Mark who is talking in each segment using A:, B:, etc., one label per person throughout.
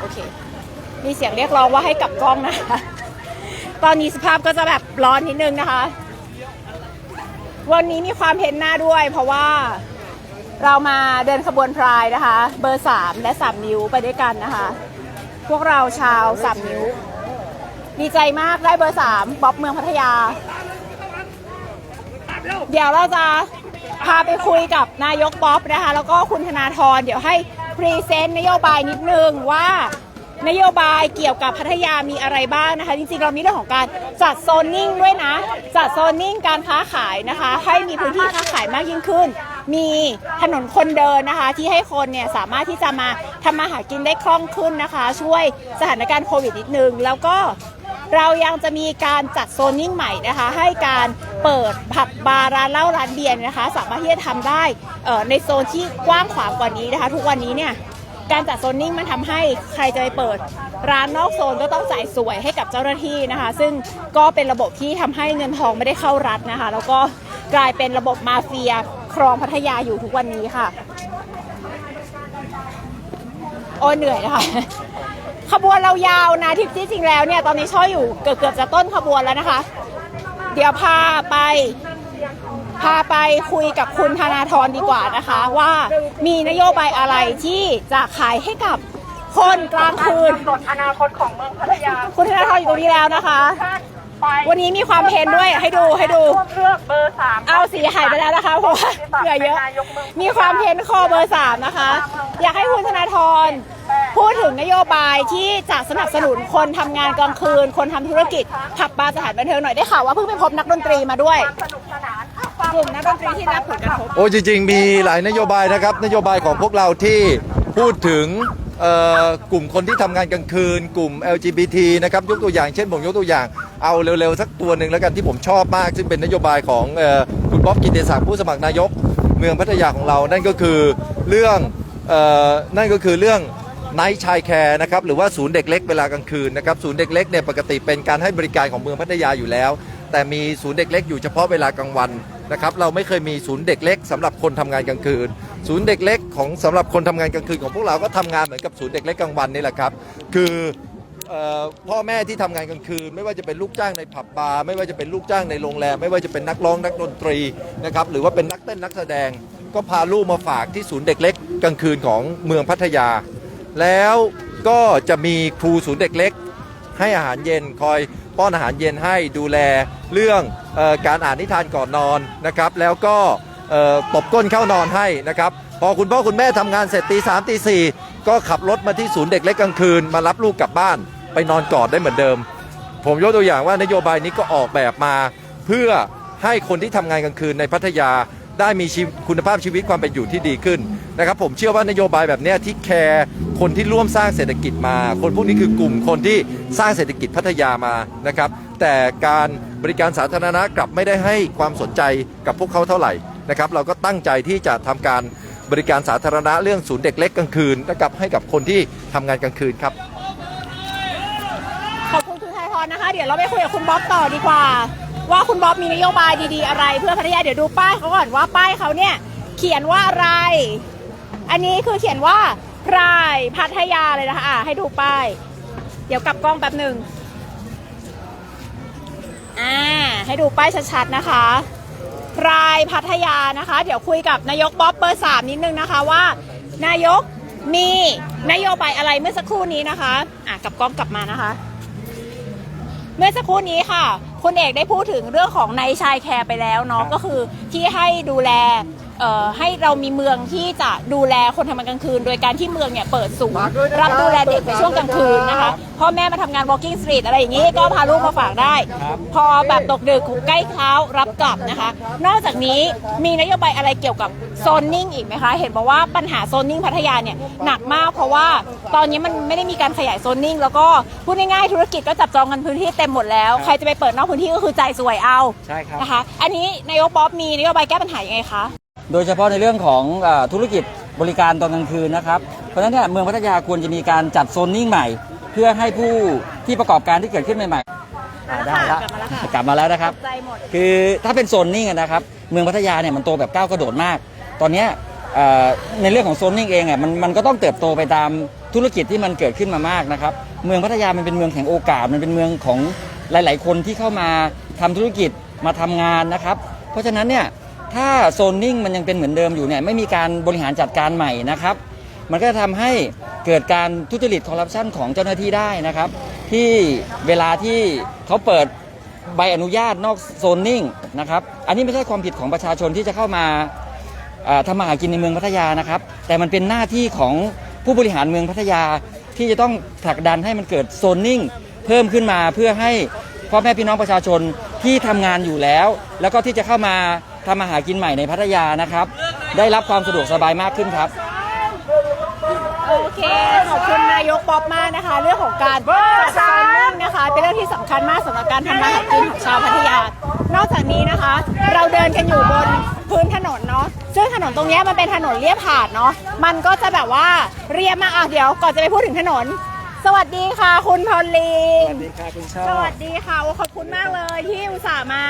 A: โอเค มีเสียงเรียกร้องว่าให้กลับกล้องนะคะ ตอนนี้สภาพก็จะแบบร้อนนิดนึงนะคะ วันนี้มีความเห็นหน้าด้วย เพราะว่าเรามาเดินขบวนพรายนะคะ เบอร์3และ3นิ้วไปด้วยกันนะคะ พวกเราชาว3นิ้ว ดีใจมากได้เบอร์3บ๊อบเมืองพัทยา เดี๋ยวเราจะพาไปคุยกับนายกป๊อปนะคะ แล้วก็คุณธนาธรเดี๋ยวให้ พรีเซนต์นโยบายนิดนึงว่านโยบายเกี่ยวกับพัทยามีอะไรบ้างนะคะ จริงๆ เรามีเรื่องของการจัดโซนนิ่งด้วยนะ จัดโซนนิ่งการค้าขายนะคะ ให้มีพื้นที่ค้าขายมากยิ่งขึ้น มีถนนคนเดินนะคะ ที่ให้คนเนี่ยสามารถที่จะมาทำมาหากินได้คล่องขึ้นนะคะ ช่วยสถานการณ์โควิดนิดนึง แล้วก็ เรายังจะมีการจัดโซนนิ่งใหม่นะคะ ให้การเปิดผับบาร์ร้านเหล้าร้านเบียร์นะคะ สามารถที่จะทำได้ในโซนที่กว้างขวางกว่านี้นะคะ ทุกวันนี้เนี่ยการจัดโซนนิ่งมันทำให้ใครจะไปเปิด ร้านนอกโซนก็ต้องจ่ายสวยให้กับเจ้าหน้าที่นะคะ ซึ่งก็เป็นระบบที่ทำให้เงินทองไม่ได้เข้ารัฐนะคะ แล้วก็กลายเป็นระบบมาเฟียครองพัทยาอยู่ทุกวันนี้ค่ะ โอ้เหนื่อยนะคะ ขบวนเรายาวนะที่ที่จริงแล้วเนี่ยตอนนี้ช่ออยู่เกือบเกือบจะต้นขบวนแล้วนะคะ เดี๋ยวพาไป พาไปคุยกับคุณธนาธรดีกว่านะคะ ว่ามีนโยบายอะไรที่จะขายให้กับคนกลางคืน
B: กำหนดอนาคตของเมืองพัทยา
A: คุณธนาธรอยู่ตรงนี้แล้วนะคะ
B: ไป
A: วันนี้มีความเพนด้วยให้ดูให้ดู
B: เลือกเบอร์สาม
A: เอาสีหายไปแล้วนะคะเพราะว่าเหลือเยอะ มีความเพ้นคอเบอร์สามนะคะ อยากให้คุณธนาธร พูดถึงนโยบายที่จะสนับสนุนคนทำงานกลางคืน คนทำธุรกิจผับบาร์สถานบันเทิงหน่อยได้ข่าวว่าเพิ่งไปพบนักดนตรีมาด้วย
B: ก
A: ลุ่มนักดนตรีที่รับผลกระทบ
C: โอ้จริงๆ มีหลายนโยบายนะครับนโยบายของพวกเราที่พูดถึงเอ่อกลุ่มคนที่ทำงานกลางคืน กลุ่ม LGBT นะครับยกตัวอย่างเช่นผมยกตัวอย่างเอาเร็วๆ สักตัวหนึ่งแล้วกันที่ผมชอบมาก ซึ่งเป็นนโยบายของเอ่อคุณบ๊อบกิตติศักดิ์ผู้สมัครนายก เมืองพัทยาของเรานั่นก็คือเรื่องเอ่อนั่นก็คือเรื่อง ไนท์ชายแคร์นะครับหรือว่าศูนย์เด็กเล็กเวลากลางคืนนะครับศูนย์เด็กเล็กเนี่ยปกติเป็นการให้บริการของเมืองพัทยาอยู่แล้ว แต่มีศูนย์เด็กเล็กอยู่เฉพาะเวลากลางวันนะครับเราไม่เคยมีศูนย์เด็กเล็กสำหรับคนทำงานกลางคืน ศูนย์เด็กเล็กของสำหรับคนทำงานกลางคืนของพวกเราก็ทำงานเหมือนกับศูนย์เด็กเล็กกลางวันนี่แหละครับคือเอ่อพ่อแม่ที่ทำงานกลางคืน ไม่ว่าจะเป็นลูกจ้างในผับบาร์ไม่ว่าจะเป็นลูกจ้างในโรงแรม ไม่ว่าจะเป็นนักร้องนักดนตรีนะครับหรือว่าเป็นนักเต้นนักแสดง ก็พาลูกมาฝากที่ศูนย์เด็กเล็กกลางคืนของเมืองพัทยา แล้วก็จะมีครูศูนย์เด็กเล็ก ให้อาหารเย็นคอยป้อนอาหารเย็นให้ดูแลเรื่องออการอ่านนิทานก่อนนอนนะครับ แล้วก็ตบก้นเข้านอนให้นะครับพอคุณพ่อคุณแม่ทำงานเสร็จตีสามตีสี่ก็ขับรถมาที่ศูนย์เด็กเล็กกลางคืน มารับลูกกลับบ้านไปนอนกอดได้เหมือนเดิม ผมยกตัวอย่างว่านโยบายนี้ก็ออกแบบมา เพื่อให้คนที่ทำงานกลางคืนในพัทยา ได้มีชีวิตคุณภาพชีวิตความเป็นอยู่ที่ดีขึ้นนะครับผมเชื่อว่านโยบายแบบนี้ที่แคร์คนที่ร่วมสร้างเศรษฐกิจมา คนพวกนี้คือกลุ่มคนที่สร้างเศรษฐกิจพัทยามานะครับแต่การบริการสาธารณะกลับไม่ได้ให้ความสนใจกับพวกเขาเท่าไหร่นะครับเราก็ตั้งใจที่จะทำการบริการสาธารณะเรื่องศูนย์เด็กเล็กกลางคืนนะครับให้กับคนที่ทำงานกลางคืนครับ
A: ขอบคุณคุณไทยพรนะคะ เดี๋ยวเราไปคุยกับคุณบ๊อบต่อดีกว่า ว่าคุณบ๊อบมีนโยบายดีๆอะไร เพื่อพัทยาเดี๋ยวดูป้ายเขาก่อนว่าป้ายเขาเนี่ยเขียนว่าอะไร อันนี้คือเขียนว่าพรายพัทยาเลยนะคะอะให้ดูป้าย เดี๋ยวกลับกล้องแป๊บหนึ่งอ่าให้ดูป้ายชัดๆนะคะพรายพัทยานะคะ เดี๋ยวคุยกับนายกบ๊อบเบอร์สามนิดนึงนะคะว่า นายกมีนโยบายอะไรเมื่อสักครู่นี้นะคะ อะกลับกล้องกลับมานะคะ เมื่อสักครู่นี้ค่ะ คุณเอกได้พูดถึงเรื่องของในชายแคร์ไปแล้วเนาะก็คือที่ให้ดูแลเอ่อ ให้เรามีเมืองที่จะดูแลคนทำงานกลางคืน โดยการที่เมืองเนี่ยเปิดศูนย์รับดูแลเด็กในช่วงกลางคืนนะคะพ่อแม่มาทำงาน walking street อะไรอย่างนี้ก็พาลูกมาฝากได้ พอแบบตกดึกใกล้เช้ารับกลับนะคะ นอกจากนี้มีนโยบายอะไรเกี่ยวกับโซนนิ่งอีกไหมคะ เห็นบอกว่าปัญหาโซนนิ่งพัทยาเนี่ยหนักมากเพราะว่าตอนนี้มันไม่ได้มีการขยายโซนนิ่งแล้วก็พูดง่ายๆธุรกิจก็จับจองกันพื้นที่เต็มหมดแล้วใครจะไปเปิดนอกพื้นที่ก็คือใจายสวยเอา
D: ใช่ครับ
A: นะคะ อันนี้นายกป๊อบมีนโยบายแก้ปัญหายังไงคะ
D: โดยเฉพาะในเรื่องของอาธุรกิจบริการตอนกลางคืนนะครับ เพราะฉะนั้นเนี่ยเมืองพัทยาควรจะมีการจัดโซนนิ่งใหม่ เพื่อให้ผู้ที่ประกอบการที่เกิดขึ้นใหม่ๆอ่าได้แล้ว
A: กลับมาแล้วค่ะ
D: กลับมาแล้วนะครับ
A: ใจหมด
D: คือถ้าเป็นโซนนิ่งอะนะครับ เมืองพัทยาเนี่ยมันโตแบบก้าวกระโดดมาก ตอนเนี้ยเอ่อในเรื่องของโซนนิ่งเองอะมันมันก็ต้องเติบโตไปตามธุรกิจที่มันเกิดขึ้นมามากนะครับ เมืองพัทยามันเป็นเมืองแห่งโอกาส มันเป็นเมืองของหลาย ๆ คนที่เข้ามาทำธุรกิจมาทำงานนะครับ เพราะฉะนั้นเนี่ย ถ้าโซนนิ่งมันยังเป็นเหมือนเดิมอยู่เนี่ยไม่มีการบริหารจัดการใหม่นะครับ มันก็จะทำให้เกิดการทุจริตคอร์รัปชันของเจ้าหน้าที่ได้นะครับ ที่เวลาที่เขาเปิดใบอนุญาตนอกโซนนิ่งนะครับ อันนี้ไม่ใช่ความผิดของประชาชนที่จะเข้ามาอ่าทำมาหากินในเมืองพัทยานะครับ แต่มันเป็นหน้าที่ของผู้บริหารเมืองพัทยาที่จะต้องผลักดันให้มันเกิดโซนนิ่ง เพิ่มขึ้นมาเพื่อให้พ่อแม่พี่น้องประชาชนที่ทำงานอยู่แล้ว แล้วก็ที่จะเข้ามา ทำมาหากินใหม่ในพัทยานะครับ ได้รับความสะดวกสบายมากขึ้นครับ
A: โอเคขอบคุณนายกป๊อปมากนะคะ เรื่องของการจัดโซนนิ่งนะคะ เป็นเรื่องที่สำคัญมากสำหรับการทำมาหากินของชาวพัทยา นอกจากนี้นะคะ เราเดินกันอยู่บนพื้นถนนเนาะซึ่งถนนตรงเนี้ยมันเป็นถนนเรียบหาดเนาะมันก็จะแบบว่าเรียบมากอะเดี๋ยวก่อนจะไปพูดถึงถนน สวัสดีค่ะ คุณพอลลีน
E: สวัสดีค่ะคุณชอบ
A: สวัสดีค่ะโอ้ขอบคุณมากเลยที่อุตส่าห์มา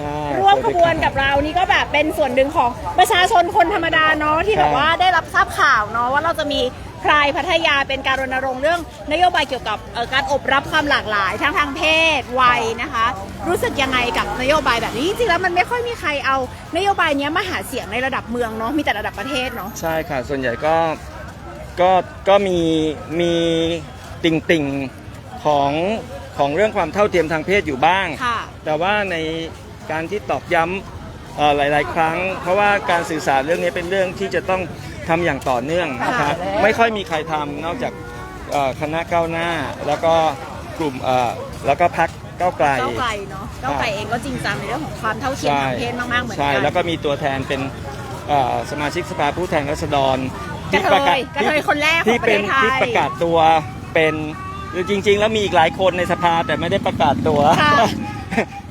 E: ค่ะ
A: ร่วมขบวนกับเรานี่ก็แบบเป็นส่วนหนึ่งของประชาชนคนธรรมดาเนาะที่แบบว่าได้รับทราบข่าวเนาะว่าเราจะมีพรายพัทยาเป็นการรณรงค์เรื่องนโยบายเกี่ยวกับเอ่อการอบรับความหลากหลายทั้งทางเพศวัยนะคะ รู้สึกยังไงกับนโยบายแบบนี้จริงๆแล้วมันไม่ค่อยมีใครเอานโยบายเนี้ยมาหาเสียงในระดับเมืองเนาะมีแต่ระดับประเทศเนาะ
E: ใช่ค่ะ ส่วนใหญ่ก็ ก็ ก็มี มี ติ่งติ่งๆของของเรื่องความเท่าเทียมทางเพศอยู่บ้าง
A: ค่ะ
E: แต่ว่าในการที่ตอกย้ำเอ่อหลาย ๆ ครั้ง เพราะว่าการสื่อสารเรื่องนี้เป็นเรื่องที่จะต้องทำอย่างต่อเนื่องนะคะ
A: ค่ะ
E: ไม่ค่อยมีใครทำนอกจากเอ่อคณะก้าวหน้า แล้วก็กลุ่มเอ่อแล้วก็พักก้าวไกล
A: ก้าวไกลเนาะก้าวไกลเองก็จริงจังในเรื่องของความเท่าเทียมทางเพศมากๆเหมือน
E: ใช่
A: กัน
E: แล้วก็มีตัวแทนเป็นเอ่อสมาชิกสภาผู้แทนราษฎร
A: กระเทยกระเทยคนแรกของ
E: ที่เป็น
A: ประเทศไทย
E: ที่ประกาศตัว เป็นคือจริง ๆ แล้วมีอีกหลายคนในสภาแต่ไม่ได้ประกาศตัว
A: ค่ะ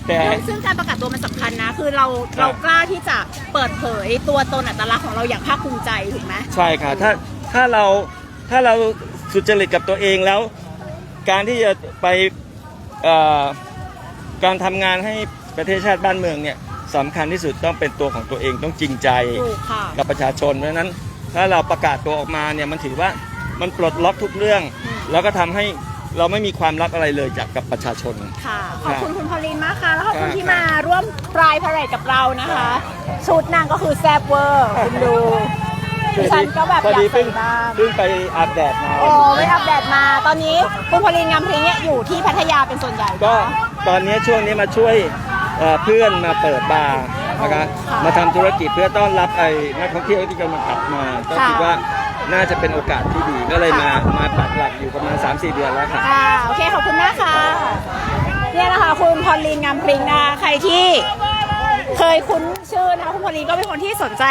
E: แต่
A: ซึ่งการประกาศตัวมันสำคัญนะ คือเราเรากล้าที่จะเปิดเผยตัวตนอัตลักษณ์ของเราอย่างภาคภูมิใจถูกไหม
E: ใช่ค่ะถ้าถ้าเราถ้าเราสุจริตกับตัวเองแล้ว การที่จะไปเอ่อการทำงานให้ประเทศชาติบ้านเมืองเนี่ยสำคัญที่สุดต้องเป็นตัวของตัวเองต้องจริงใจ
A: ถูกค่ะ
E: กับประชาชนเพราะฉะนั้นถ้าเราประกาศตัวออกมาเนี่ยมันถือว่ามันปลดล็อกทุกเรื่อง แล้วก็ทำให้เราไม่มีความลับอะไรเลยจากกับประชาชน
A: ค่ะ ขอบคุณคุณพอลินมากค่ะ แล้วขอบคุณ
E: ค่ะ
A: ที่มาร่วมปลายพาเรดกับเรานะคะ ชุดนางก็คือแซบเวอร์คุณดูดิฉันก็แบบ
E: พอ
A: อยาก
E: ดี
A: ใส่
E: เพิ่ง
A: บ้าง
E: เพิ่งไปอาบแดดมา
A: โอ้ไม่อัปเดตมา ตอนนี้คุณพอลินงามพริ้งเนี่ยอยู่ที่พัทยาเป็นส่วนใหญ่
E: ก็
A: เนาะ
E: ตอนนี้ช่วงนี้มาช่วยเอ่อเพื่อนมาเปิดบาร์นะคะ
A: ค่ะ
E: มาทำธุรกิจเพื่อต้อนรับไอ้นักท่องเที่ยวที่กำลังกลับมา ก็
A: ค่ะ
E: คิดว่า น่าจะเป็นโอกาสที่ดีก็เลยมามาปักหลักอยู่ประมาณ 3-4 เดือนแล้วค่ะ
A: ค่ะโอเคขอบคุณมากค่ะเนี่ยนะคะคุณพอลินงามพริงนะคะใครที่เคยคุ้นชื่อนะคะคุณพอลินก็เป็นคนที่สนใจ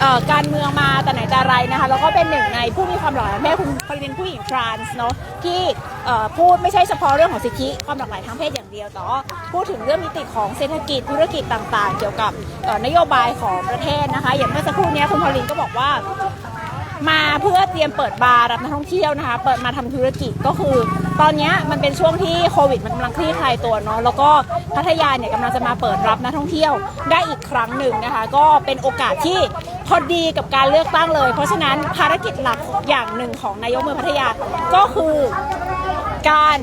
A: เอ่อการเมืองมาแต่ไหนแต่ไรนะคะแล้วก็เป็นหนึ่งในผู้มีความหลากหลายทางเพศคุณพอลินเป็นผู้หญิงทรานส์เนาะที่เอ่อพูดไม่ใช่เฉพาะเรื่องของสิทธิความหลากหลายทางเพศอย่างเดียวแต่ว่าพูดถึงเรื่องมิติของเศรษฐกิจธุรกิจต่างๆ เกี่ยวกับเอ่อนโยบายของประเทศนะคะ อย่างเมื่อสักครู่เนี้ยคุณพอลินก็บอกว่า มาเพื่อเตรียมเปิดบาร์รับนักท่องเที่ยวนะคะ เปิดมาทำธุรกิจก็คือ ตอนนี้มันเป็นช่วงที่โควิดมันกำลังคลี่คลายตัวเนาะแล้วก็พัทยาเนี่ยกำลังจะมาเปิดรับนักท่องเที่ยวได้อีกครั้งหนึ่งนะคะ ก็เป็นโอกาสที่พอดีกับการเลือกตั้งเลย เพราะฉะนั้นภารกิจหลักอย่างหนึ่งของนายกเมืองพัทยาก็คือการ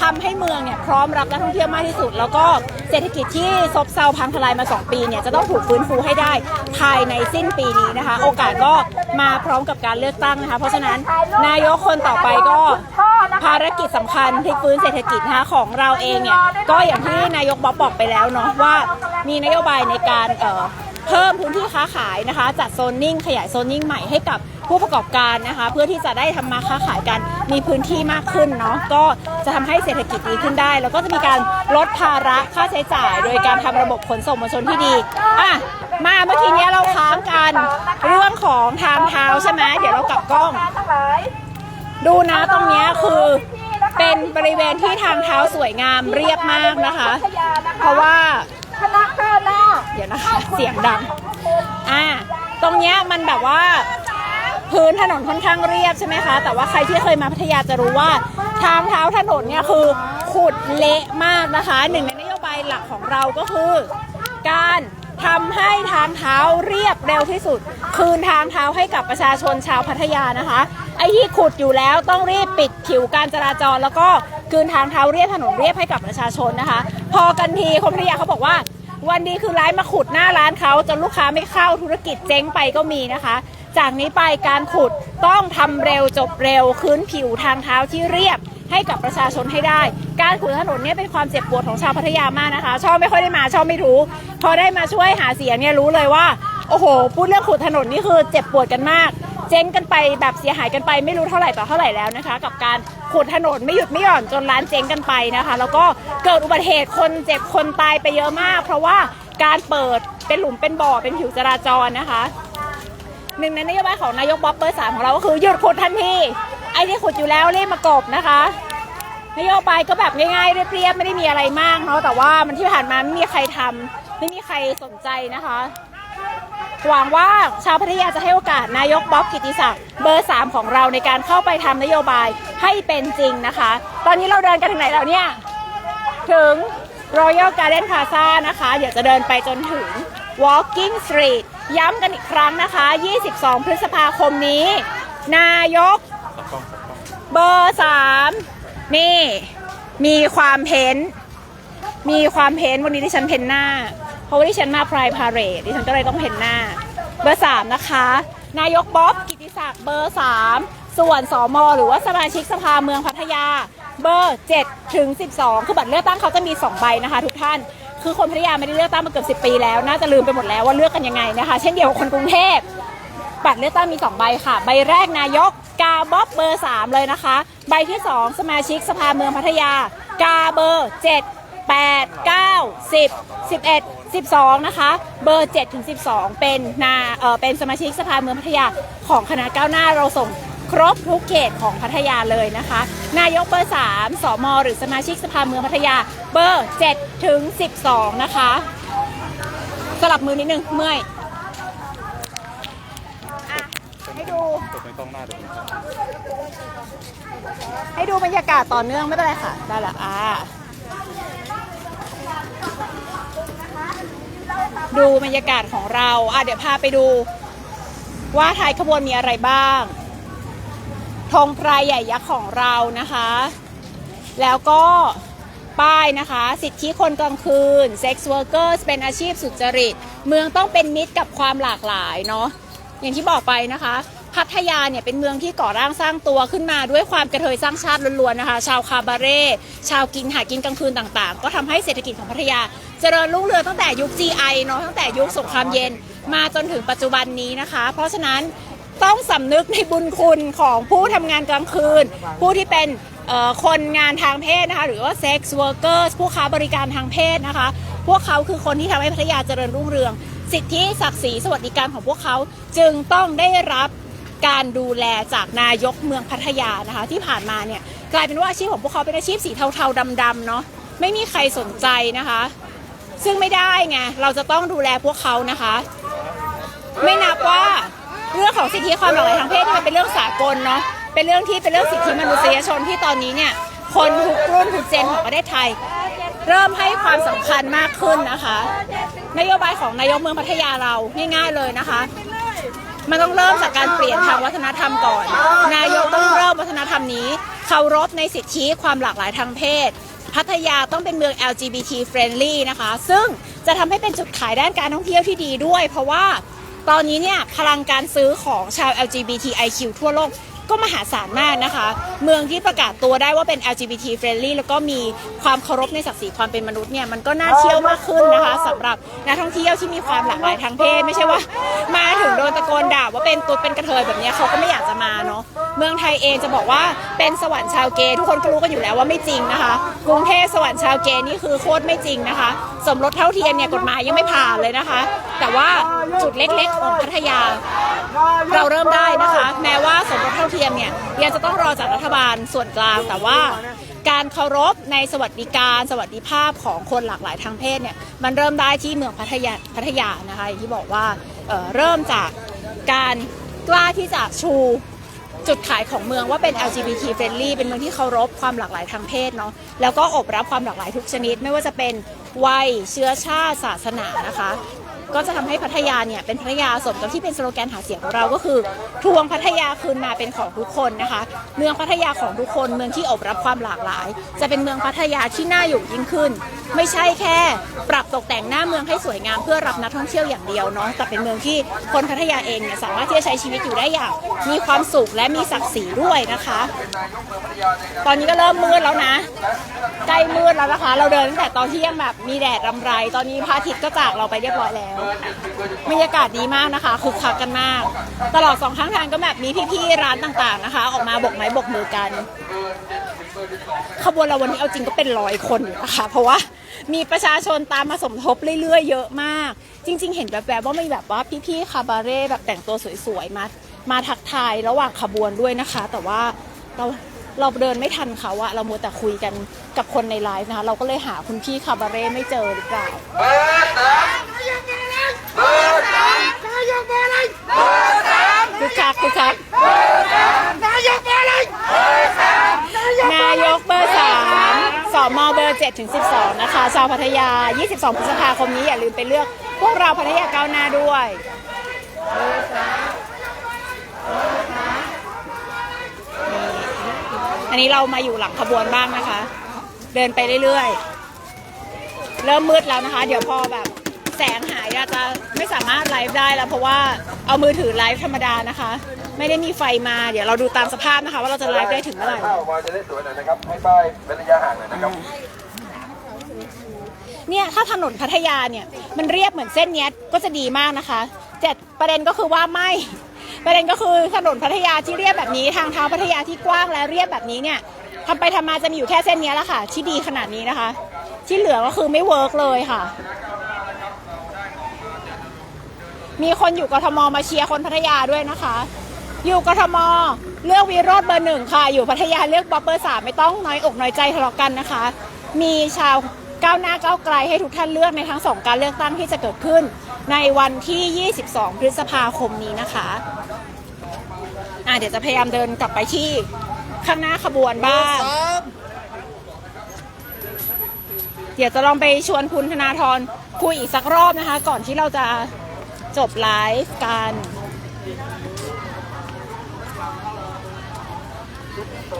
A: ทำให้เมืองเนี่ยพร้อมรับนักท่องเที่ยวมากที่สุด แล้วก็เศรษฐกิจที่ซบเซาพังทลายมา 2 ปีเนี่ยจะต้องถูกฟื้นฟูให้ได้ภายในสิ้นปีนี้นะคะ โอกาสก็มาพร้อมกับการเลือกตั้งนะคะ เพราะฉะนั้นนายกคนต่อไปก็ภารกิจสำคัญพลิกฟื้นเศรษฐกิจนะคะของเราเองเนี่ยก็อย่างที่นายกบ๊อบบอกไปแล้วเนาะว่ามีนโยบายในการ เพิ่มพื้นที่ค้าขายนะคะ จัดโซนนิ่งขยายโซนนิ่งใหม่ให้กับผู้ประกอบการนะคะ เพื่อที่จะได้ทำมาค้าขายกันมีพื้นที่มากขึ้นเนาะก็จะทำให้เศรษฐกิจดีขึ้นได้ แล้วก็จะมีการลดภาระค่าใช้จ่าย โดยการทำระบบขนส่งมวลชนที่ดีอะมาเมื่อกี้เนี้ยเราค้างกันเรื่องของทางเท้าใช่ไหมเดี๋ยวเรากลับกล้อง ดูนะตรงเนี้ยคือเป็นบริเวณที่ทางเท้าสวยงามเรียบมากนะคะ เพราะว่า เดี๋ยวนะคะเสียงดัง อ่า ตรงเนี้ยมันแบบว่าพื้นถนนค่อนข้างเรียบใช่ไหมคะ แต่ว่าใครที่เคยมาพัทยาจะรู้ว่าทางเท้าถนนเนี่ยคือขุดเละมากนะคะ หนึ่งในนโยบายหลักของเราก็คือ การทำให้ทางเท้าเรียบเร็วที่สุด คืนทางเท้าให้กับประชาชนชาวพัทยานะคะไอ้ที่ขุดอยู่แล้วต้องรีบปิดผิวการจราจร แล้วก็คืนทางเท้าเรียบถนนเรียบให้กับประชาชนนะคะ พอกันทีคนพัทยาเขาบอกว่า วันดีคือร้ายมาขุดหน้าร้านเขาจนลูกค้าไม่เข้าธุรกิจเจ๊งไปก็มีนะคะ จากนี้ไปการขุดต้องทำเร็วจบเร็วคืนผิวทางเท้าที่เรียบให้กับประชาชนให้ได้ การขุดถนนเนี่ยเป็นความเจ็บปวดของชาวพัทยามากนะคะ ชอบไม่ค่อยได้มาชอบไม่รู้ พอได้มาช่วยหาเสียงเนี่ยรู้เลยว่า โอ้โห พูดเรื่องขุดถนนนี่คือเจ็บปวดกันมาก เจ๊งกันไปแบบเสียหายกันไปไม่รู้เท่าไหร่ต่อเท่าไหร่แล้วนะคะ กับการ ขุดถนนไม่หยุดไม่หย่อนจนร้านเจ๊งกันไปนะคะ แล้วก็เกิดอุบัติเหตุคนเจ็บคนตายไปเยอะมาก เพราะว่าการเปิดเป็นหลุมเป็นบ่อเป็นผิวจราจรนะคะหนึ่งในนโยบายของนายกบ๊อบเบอร์สามของเราก็คือหยุดขุดทันทีไอ้ที่ขุดอยู่แล้วรีบมากบนะคะนโยบายก็แบบง่ายๆเรียบๆไม่ได้มีอะไรมากเนาะแต่ว่ามันที่ผ่านมาไม่มีใครทำไม่มีใครสนใจนะคะ หวังว่าชาวพัทยาจะให้โอกาสนายกบ๊อบกิติศักดิ์เบอร์ 3 ของเราในการเข้าไปทำนโยบายให้เป็นจริงนะคะ ตอนนี้เราเดินกันถึงไหนแล้วเนี่ย ถึง Royal Garden Plaza นะคะ เดี๋ยวจะเดินไปจนถึง Walking Street ย้ำกันอีกครั้งนะคะ 22 พฤษภาคมนี้ นายกเบอร์ 3 นี่ มีความเพ้น มีความเพ้น วันนี้ที่ฉันเพ้นหน้า ราะว่าที่ฉันมาพรายพาเรดดิฉันก็เลยต้องเพ้นหน้า เบอร์3นะคะ นายกบ๊อบกิติศักดิ์เบอร์3ส่วนสมหรือว่าสมาชิกสภาเมืองพัทยา เบอร์7ถึง12 คือบัตรเลือกตั้งเขาจะมี 2 ใบนะคะ ทุกท่าน คือคนพัทยาไม่ได้เลือกตั้งมาเกือบ10 ปีแล้ว น่าจะลืมไปหมดแล้วว่าเลือกกันยังไงนะคะ เช่นเดียวกับคนกรุงเทพบัตรเลือกตั้งมี 2 ใบค่ะ ใบแรกนายกกาบ๊อบเบอร์ 3 เลยนะคะ ใบที่ 2 สมาชิกสภาเมืองพัทยา กาเบอร์ 7 8 9 10 11 12 นะคะ เบอร์7ถึง12 เป็นนาเออเป็นสมาชิกสภาเมืองพัทยาของคณะก้าวหน้าเราส่งครบทุกเขตของพัทยาเลยนะคะ นายกเบอร์ 3 สมหรือสมาชิกสภาเมืองพัทยาเบอร์7ถึง12 นะคะ สลับมือนิดนึงเมื่อยให้ดูให้ดูบรรยากาศต่อเนื่องไม่เป็นไรค่ะ ได้ละอ่า ดูบรรยากาศของเราอะเดี๋ยวพาไปดู ว่าท้ายขบวนมีอะไรบ้างธงไพรใหญ่ยักษ์ของเรานะคะ แล้วก็ป้ายนะคะ สิทธิคนกลางคืน sex workers เป็นอาชีพสุจริต เมืองต้องเป็นมิตรกับความหลากหลายเนาะอย่างที่บอกไปนะคะ พัทยาเนี่ยเป็นเมืองที่ก่อร่างสร้างตัวขึ้นมาด้วยความกระเทยสร้างชาติล้วนๆนะคะ ชาวคาบาเร่ชาวกินหากินกลางคืนต่างๆ ก็ทำให้เศรษฐกิจของพัทยา เจริญรุ่งเรืองตั้งแต่ยุค GI เนาะตั้งแต่ยุคสงครามเย็นมาจนถึงปัจจุบันนี้นะคะ เพราะฉะนั้นต้องสำนึกในบุญคุณของผู้ทำงานกลางคืน ผู้ที่เป็นคนงานทางเพศนะคะหรือว่า sex workers ผู้ค้าบริการทางเพศนะคะ พวกเขาคือคนที่ทำให้พัทยาเจริญรุ่งเรือง สิทธิศักดิ์ศรีสวัสดิการของพวกเขาจึงต้องได้รับ การดูแลจากนายกเมืองพัทยานะคะ ที่ผ่านมาเนี่ยกลายเป็นว่าอาชีพของพวกเขาเป็นอาชีพสีเทาๆดำๆเนาะไม่มีใครสนใจนะคะ ซึ่งไม่ได้ไงเราจะต้องดูแลพวกเขานะคะ ไม่นับว่าเรื่องของสิทธิความหลากหลายทางเพศนี่มันเป็นเรื่องสากลเนาะเป็นเรื่องที่เป็นเรื่องสิทธิมนุษยชนที่ตอนนี้เนี่ยคนทุกรุ่นทุกเจนของประเทศไทย เริ่มให้ความสำคัญมากขึ้นนะคะ นโยบายของนายกเมืองพัทยาเราง่ายๆเลยนะคะ มันต้องเริ่มจากการเปลี่ยนทางวัฒนธรรมก่อน นายกต้องเริ่มวัฒนธรรมนี้เคารพในสิทธิความหลากหลายทางเพศ พัทยาต้องเป็นเมือง LGBT friendly นะคะ ซึ่งจะทำให้เป็นจุดขายด้านการท่องเที่ยวที่ดีด้วย เพราะว่าตอนนี้เนี่ยพลังการซื้อของชาว LGBTIQ ทั่วโลก ก็มหาศาลมากนะคะ เมืองที่ประกาศตัวได้ว่าเป็น LGBT friendly แล้วก็มีความเคารพในศักดิ์ศรีความเป็นมนุษย์เนี่ยมันก็น่าเที่ยวมากขึ้นนะคะสำหรับนักท่องเที่ยวที่มีความหลากหลายทางเพศ ไม่ใช่ว่า มาถึงโดนตะโกนด่าว่าเป็นตุ๊ดเป็นกระเทยแบบนี้เขาก็ไม่อยากจะมาเนาะเมืองไทยเองจะบอกว่าเป็นสวรรค์ชาวเกย์ทุกคนก็รู้กันอยู่แล้วว่าไม่จริงนะคะกรุงเทพสวรรค์ชาวเกย์นี่คือโคตรไม่จริงนะคะ สมรสเท่าเทียมเนี่ยกฎหมายยังไม่ผ่านเลยนะคะ แต่ว่าจุดเล็กๆของพัทยา เราเริ่มได้นะคะ แม้ว่าสมรสเท่าเทียมเนี่ยยังจะต้องรอจากรัฐบาลส่วนกลางแต่ว่าการเคารพในสวัสดิการ สวัสดิภาพของคนหลากหลายทางเพศเนี่ยมันเริ่มได้ที่เมืองพัทยาพัทยานะคะอย่างที่บอกว่าเเริ่มจากการกล้าที่จะชูจุดขายของเมืองว่าเป็น LGBT friendly เป็นเมืองที่เคารพความหลากหลายทางเพศเนาะแล้วก็อบรับความหลากหลายทุกชนิด ไม่ว่าจะเป็น วัยเชื้อชาติศาสนานะคะ ก็จะทำให้พัทยาเนี่ยเป็นพัทยาสมกับที่เป็นสโลแกนหาเสียงของเราก็คือทวงพัทยาคืนมาเป็นของทุกคนนะคะ เมืองพัทยาของทุกคนเมืองที่อบรับความหลากหลาย จะเป็นเมืองพัทยาที่น่าอยู่ยิ่งขึ้น ไม่ใช่แค่ ปรับตกแต่งหน้าเมืองให้สวยงามเพื่อรับนักท่องเที่ยวอย่างเดียวเนาะแต่เป็นเมืองที่คนพัทยาเองเนี่ยสามารถที่จะใช้ชีวิตอยู่ได้อย่างมีความสุขและมีศักดิ์ศรีด้วยนะคะ ตอนนี้ก็เริ่มมืดแล้วนะใกล้มืดแล้วนะคะ เราเดินตั้งแต่ตอนเที่ยงแบบมีแดดรำไร ตอนนี้พระอาทิตย์ก็จากเราไปเรียบร้อยแล้วบรรยากาศดีมากนะคะคึกคักกันมาก ตลอดสองข้างทางก็แบบมีพี่ๆร้านต่างๆนะคะ ออกมาบกไม้บกมือกัน ขบวนเราวันนี้เอาจริงก็เป็นร้อยคนอยู่นะคะ เพราะว่ามีประชาชนตามมาสมทบเรื่อยๆเยอะมาก จริง ๆ เห็นแบบแบบๆว่ามีแบบว่าพี่ๆคาบาเร่แบบแต่งตัวสวยๆมามาทักทายระหว่างขบวนด้วยนะคะ แต่ว่าเรา เราเดินไม่ทันเขาอะเรามัวแต่คุยกันกับคนในไลฟ์นะคะ เราก็เลยหาคุณพี่คาบาเร่ไม่เจอหรือเปล่าคือคักคือคักนายกเบอร์สามสมเบอร์7ถึง12 นะคะชาวพัทยา 22 พฤษภาคมนี้อย่าลืมไปเลือก พวกเราพัทยาก้าวหน้าด้วยนี่อั นนี้เรามาอยู่หลังขบวนบ้างนะคะ เดินไปเรื่อยๆ เริ่มมืดแล้วนะคะ เดี๋ยวพอแบบแสงหายเราจะไม่สามารถไลฟ์ได้แล้ว เพราะว่าเอามือถือไลฟ์ธรรมดานะคะ ไม่ได้มีไฟมาเดี๋ยวเราดูตามสภาพนะคะ ว่าเราจะไลฟ์ได้ถึงเมื่อไหร่
F: เข้ามาจะได้สวยหน่อยนะครับให้ป้ายเว้นระยะห่างหน่อยนะครับ
A: เนี่ยถ้าถนนพัทยาเนี่ยมันเรียบเหมือนเส้นเนี้ยก็จะดีมากนะคะแต่ประเด็นก็คือว่าไม่ ประเด็นก็คือถนนพัทยาที่เรียบแบบนี้ ทางเท้าพัทยาที่กว้างและเรียบแบบนี้เนี่ยทำไปทำมาจะมีอยู่แค่เส้นนี้แหละค่ะ ที่ดีขนาดนี้นะคะ ที่เหลือก็คือไม่เวิร์กเลยค่ะ มีคนอยู่กทมมาเชียร์คนพัทยาด้วยนะคะ อยู่กทมเลือกวีโรดเบอร์หนึ่งค่ะ อยู่พัทยาเลือกบ๊อบเบอร์สามไม่ต้องน้อยอกน้อยใจทะเลาะกันนะคะ มีชาว ก้าวหน้าก้าวไกลให้ทุกท่านเลือกในทั้งสองการเลือกตั้งที่จะเกิดขึ้น ในวันที่ 22 พฤษภาคมนี้นะคะอะเดี๋ยวจะพยายามเดินกลับไปที่ข้างหน้าขบวนบ้าง เดี๋ยวจะลองไปชวนคุณธนาธรคุยอีกสักรอบนะคะ ก่อนที่เราจะจบไลฟ์กัน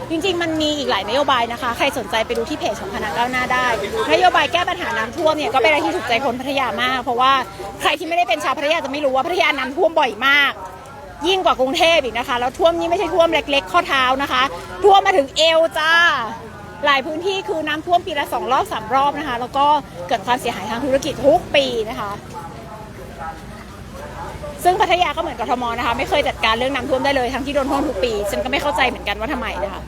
A: จริง ๆ มันมีอีกหลายนโยบายนะคะ ใครสนใจไปดูที่เพจของคณะก้าวหน้าได้ นโยบายแก้ปัญหาน้ำท่วมเนี่ยก็เป็นอะไรที่ถูกใจคนพัทยามาก เพราะว่าใครที่ไม่ได้เป็นชาวพัทยาจะไม่รู้ว่าพัทยาน้ำท่วมบ่อยมาก ยิ่งกว่ากรุงเทพอีกนะคะ แล้วท่วมนี่ไม่ใช่ท่วมเล็ก ๆ ข้อเท้านะคะ ท่วมมาถึงเอวจ้า หลายพื้นที่คือน้ำท่วมปีละสองรอบสามรอบนะคะ แล้วก็เกิดความเสียหายทางธุรกิจทุกปีนะคะ ซึ่งพัทยาก็เหมือนกทมนะคะไม่เคยจัดการเรื่องน้ำท่วมได้เลยทั้งที่โดนท่วมทุกปี ฉันก็ไม่เข้าใจเหมือนกันว่าทำไมนะคะ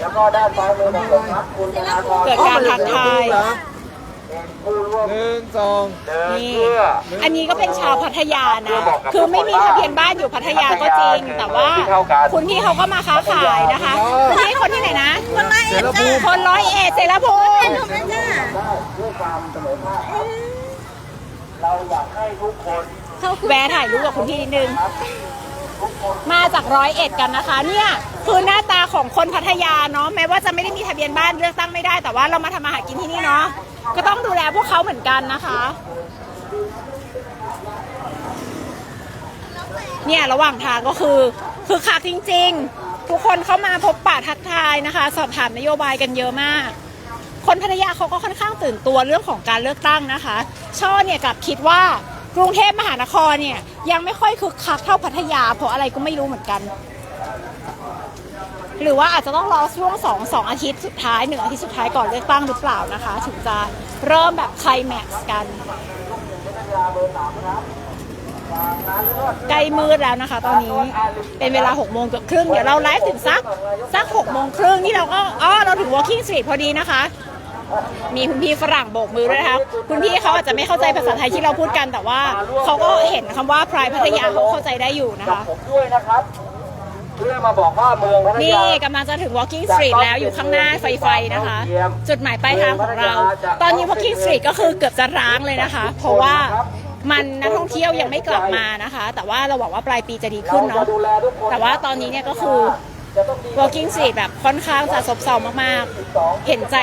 F: แล้วก็ด้านซ้ายมือของผมครับคุณธนาธร
A: เกิดการทักทาย
F: ผู้ร่วม
C: หนึ่งสอง
F: เดิน
A: นี่
F: เพื่อ
A: อันนี้ก็เป็นชาวพัทยานะ คือไม่มีทะเบียนบ้านอยู่พัทยาก็จริง แต่ว่าคุณพี่เขาก็มาค้าขายนะคะคุณพี่คนที่ไหนนะ คนร้อยเอ็ดคนร้อยเอ็ดเสรภูมิ
F: ด้วยความเสมอภาคครับเราอยากให้ทุกคน
A: แวะถ่ายรูปกับคุณพี่นิดนึงมาจากร้อยเอ็ดกันนะคะ เนี่ยคือหน้าตาของคนพัทยาเนาะแม้ว่าจะไม่ได้มีทะเบียนบ้านเลือกตั้งไม่ได้แต่ว่าเรามาทำมาหากินที่นี่เนาะ ก็ต้องดูแลพวกเขาเหมือนกันนะคะ เนี่ยระหว่างทางก็คือคือคักจริง ๆ ทุกคนเข้ามาพบปะทักทายนะคะ สอบถามนโยบายกันเยอะมาก คนพัทยาเขาก็ค่อนข้างตื่นตัวเรื่องของการเลือกตั้งนะคะ ช่อเนี่ยกลับคิดว่ากรุงเทพมหานครเนี่ยยังไม่ค่อยคึกคักเท่าพัทยาเพราะอะไรก็ไม่รู้เหมือนกัน หรือว่าอาจจะต้องรอช่วงสองสองอาทิตย์สุดท้ายหนึ่งอาทิตย์สุดท้ายก่อนเลือกตั้งหรือเปล่านะคะ ถึงจะเริ่มแบบไคลแม็กซ์กัน ใกล้มืดแล้วนะคะ ตอนนี้เป็นเวลา6โมงเกือบครึ่งเดี๋ยวเราไลฟ์ถึงสักสัก6โมงครึ่งนี่เราก็อ๋อเราถึง Walking Street พอดีนะคะ มีคุณพี่ฝรั่งโบกมือด้วยนะคะคุณพี่เขาอาจจะไม่เข้าใจภาษาไทยที่เราพูดกันแต่ว่าเขาก็เห็นคำว่าพรายพัทยาเขาเข้าใจได้อยู่นะ
F: กับ
A: คะ
F: ผมด้วยนะครับ เพื่อมาบอกว่าเมืองพัท
A: นี่
F: ยา
A: กำลังจะถึง Walking Street แล้วอยู่ข้างหน้าไฟไฟนะคะ จุดหมายปลายทางของเรา ตอนนี้ Walking Street ก็คือเกือบจะร้างเลยนะคะ เพราะว่ามันนักท่องเที่ยวยังไม่กลับมานะคะ แต่ว่าเราบอกว่าปลายปีจะดีขึ้นเนาะ
F: รจดูแลทุกคน
A: แต่ว่าตอนนี้เนี่ยก็คือ
F: จะต้องดี
A: Walking Street แบบค่อนข้างจะซบเซามากๆ เห็นใจ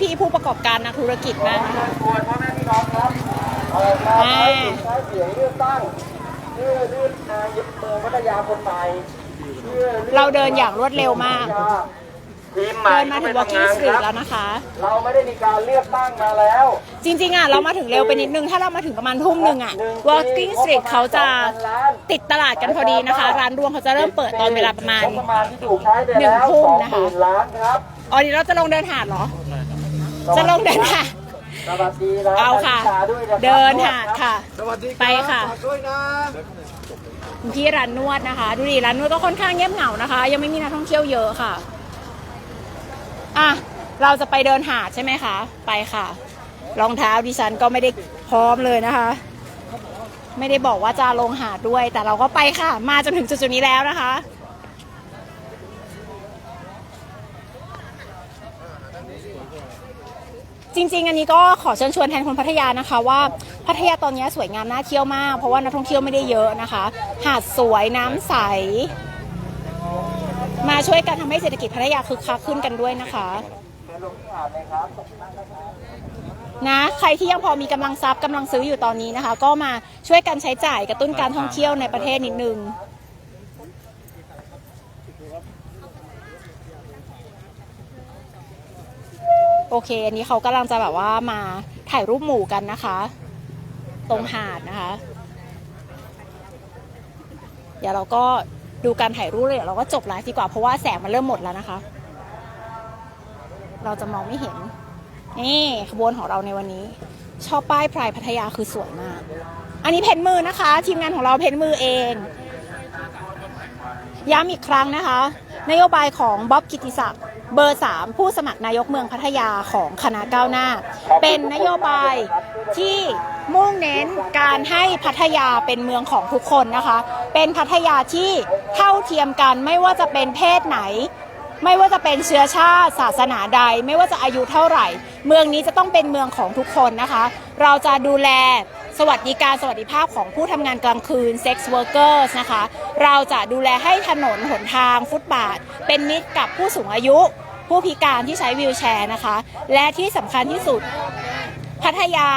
A: พี่ๆผู้ประกอบการนักธุรกิจมากนะคะ
F: ควรพ่อแม่พี่น้องครับออกมาใช้สิทธิ์ใช้เสียงเลือกตั้งเพื่อเลือกนายกเมืองพัทยาคนใหม่ เพื่อลือก
A: เราเดินอย่างรวดเร็วมาก
F: ทีมใหม่
A: เดินมาถึง Walking Street แล้วนะคะ
F: เราไม่ได้มีการเลือกตั้งมาแล้ว
A: จริงๆอะเรามาถึงเร็วไปนิดนึง ถ้าเรามาถึงประมาณทุ่มหนึ่งอะ Walking Street เขาจะติดตลาดกันพอดีนะคะ ร้านรวงเขาจะเริ่มเปิดตอนเวลาประมาณ
F: งบประมาณที่ถูกใช้ไปแล้ว
A: หนึ่งทุ่ม
F: สอง
A: นะคะ
F: หมื่นล้านครับ
A: อ๋อเดี๋ยวเราจะลงเดินหาดเหรอ จะลงเดินหาด
F: สวัสดีนะ
A: เอาค่ะ
F: นักศึกษาด้วยนะครับ
A: เดินหาดค่ะ
C: สวัสดีรับ
A: ไปค่ะ ที่ร้านนวดนะคะ ดูดิร้านนวดก็ค่อนข้างเงียบเหงานะคะ ยังไม่มีนักท่องเที่ยวเยอะค่ะอะเราจะไปเดินหาดใช่ไหมคะ ไปค่ะ รองเท้าดิฉันก็ไม่ได้พร้อมเลยนะคะ ไม่ได้บอกว่าจะลงหาดด้วย แต่เราก็ไปค่ะ มาจนถึงจุดๆนี้แล้วนะคะจริงๆ อันนี้ก็ขอเชิญชวนแทนคนพัทยานะคะว่าพัทยาตอนนี้สวยงามน่าเที่ยวมากเพราะว่านักท่องเที่ยวไม่ได้เยอะนะคะ หาดสวยน้ำใส มาช่วยกันทำให้เศรษฐกิจพัทยาคึกคักขึ้นกันด้วยนะคะ นะใครที่ยังพอมีกำลังทรัพย์กำลังซื้ออยู่ตอนนี้นะคะ ก็มาช่วยกันใช้จ่ายกระตุ้นการท่องเที่ยวในประเทศนิดนึงโอเค อันนี้เขากำลังจะแบบว่ามาถ่ายรูปหมู่กันนะคะ ตรงหาดนะคะ เดี๋ยวเราก็ดูการถ่ายรูปเลยเดี๋ยวเราก็จบไลฟ์ดีกว่าเพราะว่าแสงมันเริ่มหมดแล้วนะคะ เราจะมองไม่เห็น นี่ขบวนของเราในวันนี้ ชอบป้ายพรายพัทยาคือสวยมาก อันนี้เพ้นมือนะคะ ทีมงานของเราเพ้นมือเอง ย้ำอีกครั้งนะคะ นโยบายของบ๊อบกิติศักดิ์ เบอร์ 3 ผู้สมัครนายกเมืองพัทยาของคณะก้าวหน้า เป็นนโยบายที่มุ่งเน้นการให้พัทยาเป็นเมืองของทุกคนนะคะ เป็นพัทยาที่เท่าเทียมกันไม่ว่าจะเป็นเพศไหน ไม่ว่าจะเป็นเชื้อชาติศาสนาใด ไม่ว่าจะอายุเท่าไหร่ เมืองนี้จะต้องเป็นเมืองของทุกคนนะคะ เราจะดูแล สวัสดิการสวัสดิภาพของผู้ทำงานกลางคืน sex workers นะคะ เราจะดูแลให้ถนนหนทางฟุตบาท เป็นมิตรกับผู้สูงอายุ ผู้พิการที่ใช้วีลแชร์นะคะ และที่สำคัญที่สุด พัทยา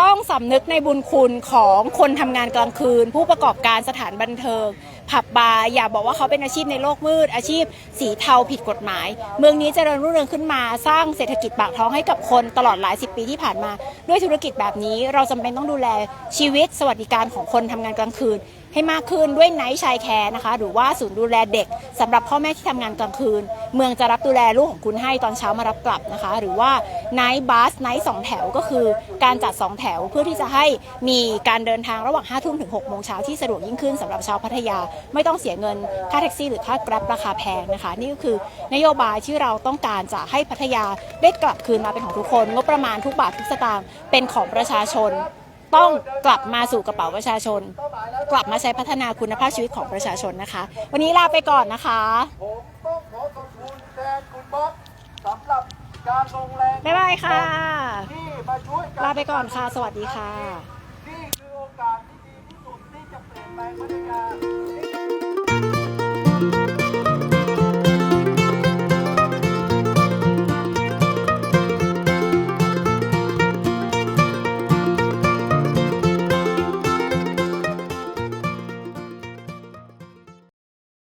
A: ต้องสำนึกในบุญคุณของคนทำงานกลางคืน ผู้ประกอบการสถานบันเทิง ผับบาร์อย่าบอกว่าเขาเป็นอาชีพในโลกมืด อาชีพสีเทาผิดกฎหมาย เมืองนี้เจริญรุ่งเรืองขึ้นมาสร้างเศรษฐกิจปากท้องให้กับคนตลอดหลายสิบปีที่ผ่านมา ด้วยธุรกิจแบบนี้เราจำเป็นต้องดูแลชีวิตสวัสดิการของคนทำงานกลางคืน ให้มากขึ้นด้วยไนท์ชายแคร์นะคะ หรือว่าศูนย์ดูแลเด็กสำหรับพ่อแม่ที่ทำงานกลางคืน เมืองจะรับดูแลลูกของคุณให้ตอนเช้ามารับกลับนะคะ หรือว่าไนท์บัสไนท์สองแถวก็คือการจัด 2 แถวเพื่อที่จะให้มีการเดินทางระหว่าง5ทุ่มถึง6โมงเช้าที่สะดวกยิ่งขึ้นสำหรับชาวพัทยา ไม่ต้องเสียเงินค่าแท็กซี่ หรือค่าแกร็บราคาแพงนะคะ นี่ก็คือนโยบายที่เราต้องการจะให้พัทยาได้กลับคืนมาเป็นของทุกคน งบประมาณทุกบาททุกสตางค์เป็นของประชาชน ต้องกลับมาสู่กระเป๋าประชาชน กลับมาใช้พัฒนาคุณภาพชีวิตของประชาชนนะคะ วันนี้ลาไปก่อนนะคะ
F: ผมต้องขอขอบคุณแทนคุณบ๊อบสำหรับการลงแรง
A: บ๊ายบายค่ะ
F: ที่มาช่วยกัน
A: ลาไปก่อนค่ะ สวัสดีค่ะ
F: นี่คือโอกาสที่ดีที่สุดที่จะเปลี่ยนแปลงบรรยากาศ